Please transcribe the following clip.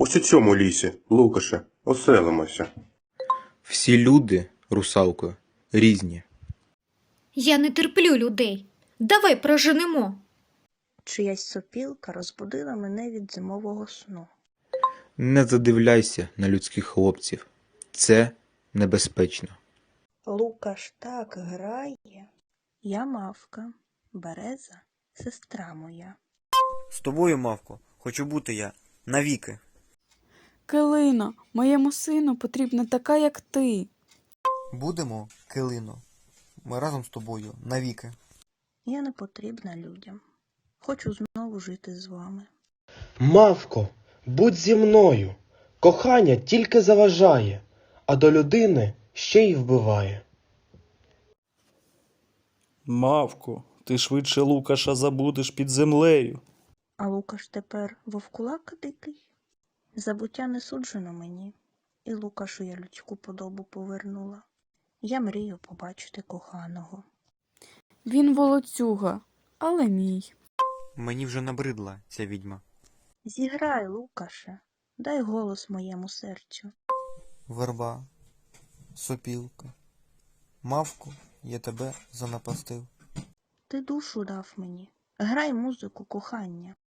Ось у цьому лісі, Лукаше, оселимося. Всі люди, русалко, різні. Я не терплю людей. Давай проженемо. Чиясь сопілка розбудила мене від зимового сну. Не задивляйся на людських хлопців. Це небезпечно. Лукаш так грає. Я мавка, береза, сестра моя. З тобою, мавко, хочу бути я навіки. Килино, моєму сину потрібна така, як ти. Будемо, килино. Ми разом з тобою навіки. Я не потрібна людям. Хочу знову жити з вами. Мавко, будь зі мною. Кохання тільки заважає, а до людини ще й вбиває. Мавку, ти швидше Лукаша забудеш під землею. А Лукаш тепер вовкулак дикий. Забуття не суджено мені, і Лукашу я людську подобу повернула. Я мрію побачити коханого. Він волоцюга, але мій. Мені вже набридла ця відьма. Зіграй, Лукаше, дай голос моєму серцю. Верба, сопілка. Мавку, я тебе занапастив. Ти душу дав мені. Грай музику кохання.